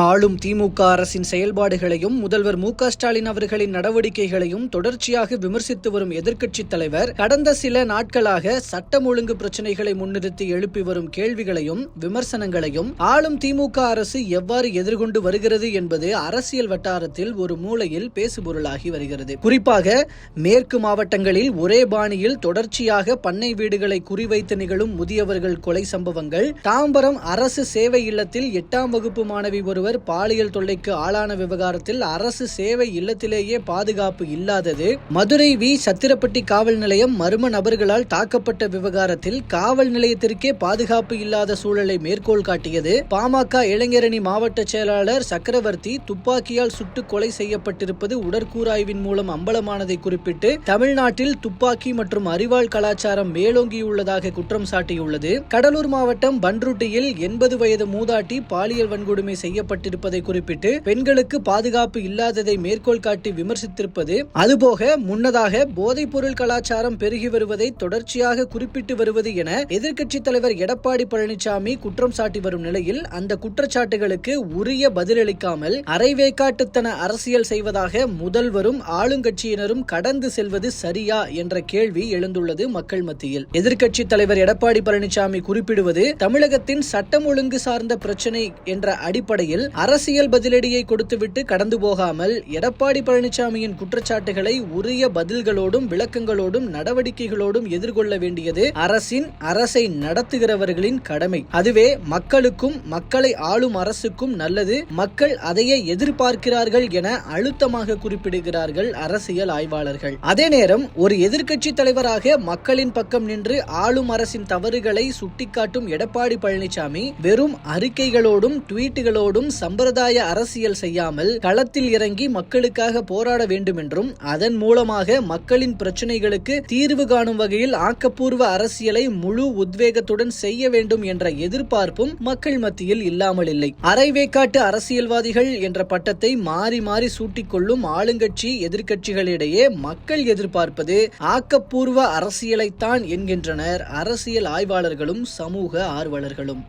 ஆளும் திமுக அரசின் செயல்பாடுகளையும் முதல்வர் மு ஸ்டாலின் அவர்களின் நடவடிக்கைகளையும் தொடர்ச்சியாக விமர்சித்து வரும் எதிர்க்கட்சித் தலைவர் கடந்த சில நாட்களாக சட்டம் ஒழுங்கு பிரச்சனைகளை முன்னிறுத்தி எழுப்பி வரும் கேள்விகளையும் விமர்சனங்களையும் ஆளும் திமுக அரசு எவ்வாறு எதிர்கொண்டு வருகிறது என்பது அரசியல் வட்டாரத்தில் ஒரு மூலையில் பேசுபொருளாகி வருகிறது. குறிப்பாக மேற்கு மாவட்டங்களில் ஒரே பாணியில் தொடர்ச்சியாக பண்ணை வீடுகளை குறிவைத்து நிகழும் முதியவர்கள் கொலை சம்பவங்கள் தாம்பரம் அரசு சேவை இல்லத்தில் எட்டாம் வகுப்பு மாணவி ஒருவர் பாலியல் தொல்லைக்கு ஆளான விவகாரத்தில் அரசு சேவை இல்லத்திலேயே பாதுகாப்பு இல்லாதது. மதுரை வி. சத்திரப்பட்டி காவல் நிலையம் மர்ம நபர்களால் தாக்கப்பட்ட விவகாரத்தில் காவல் நிலையத்திற்கே பாதுகாப்பு இல்லாத சூழலை மேற்கோள் காட்டியது. பாமக இளைஞரணி மாவட்ட செயலாளர் சக்கரவர்த்தி துப்பாக்கியால் சுட்டு கொலை செய்யப்பட்டிருப்பது உடற்கூராய்வின் மூலம் அம்பலமானதை குறிப்பிட்டு தமிழ்நாட்டில் துப்பாக்கி மற்றும் அறிவாள் கலாச்சாரம் மேலோங்கியுள்ளதாக குற்றம் சாட்டியுள்ளது. கடலூர் மாவட்டம் பன்ருட்டியில் எண்பது வயது மூதாட்டி பாலியல் வன்கொடுமை செய்யப்பட்டிருப்பதை குறிப்பிட்டு பெண்களுக்கு பாதுகாப்பு இல்லாததை மேற்கோள் காட்டி விமர்சித்திருப்பது அதுபோக முன்னதாக போதைப்பொருள் கலாச்சாரம் பெருகி வருவதை தொடர்ச்சியாக குறிப்பிட்டு வருவது என எதிர்க்கட்சித் தலைவர் எடப்பாடி பழனிசாமி குற்றம் சாட்டி வரும் நிலையில் அந்த குற்றச்சாட்டுகளுக்கு உரிய பதிலளிக்காமல் அரைவேக்காட்டுத்தன அரசியல் செய்வதாக முதல்வரும் ஆளுங்கட்சியினரும் கடந்து செல்வது சரியா என்ற கேள்வி எழுந்துள்ளது மக்கள் மத்தியில். எதிர்க்கட்சித் தலைவர் எடப்பாடி பழனிசாமி குறிப்பிடுவது தமிழகத்தின் சட்டம் ஒழுங்கு சார்ந்த பிரச்சனை என்ற அடிப்படையில் அரசியல் பதிலடியை கொடுத்துவிட்டு கடந்து போகாமல் எடப்பாடி பழனிசாமியின் குற்றச்சாட்டுகளை உரிய பதில்களோடும் விளக்கங்களோடும் நடவடிக்கைகளோடும் எதிர்கொள்ள வேண்டியது அரசின் அரசை நடத்துகிறவர்களின் கடமை. அதுவே மக்களுக்கும் மக்களை ஆளும் அரசுக்கும் நல்லது. மக்கள் அதையே எதிர்பார்க்கிறார்கள் என அழுத்தமாக குறிப்பிடுகிறார்கள் அரசியல் ஆய்வாளர்கள். அதே நேரம் ஒரு எதிர்க்கட்சி தலைவராக மக்களின் பக்கம் நின்று ஆளும் அரசின் தவறுகளை சுட்டிக்காட்டும் எடப்பாடி பழனிசாமி வெறும் அறிக்கைகளோடும் ட்வீட்டுகளோடும் சம்பிரதாய அரசியல் செய்யாமல் களத்தில் இறங்கி மக்களுக்காக போராட வேண்டும் என்றும் அதன் மூலமாக மக்களின் பிரச்சனைகளுக்கு தீர்வு காணும் வகையில் ஆக்கப்பூர்வ அரசியலை முழு உத்வேகத்துடன் செய்ய வேண்டும் என்ற எதிர்பார்ப்பும் மக்கள் மத்தியில் இல்லாமல் இல்லை. அரைவேக்காட்டு அரசியல்வாதிகள் என்ற பட்டத்தை மாறி மாறி சூட்டிக்கொள்ளும் ஆளுங்கட்சி எதிர்க்கட்சிகளிடையே மக்கள் எதிர்பார்ப்பது ஆக்கப்பூர்வ அரசியலைத்தான் என்கின்றனர் அரசியல் ஆய்வாளர்களும் சமூக ஆர்வலர்களும்.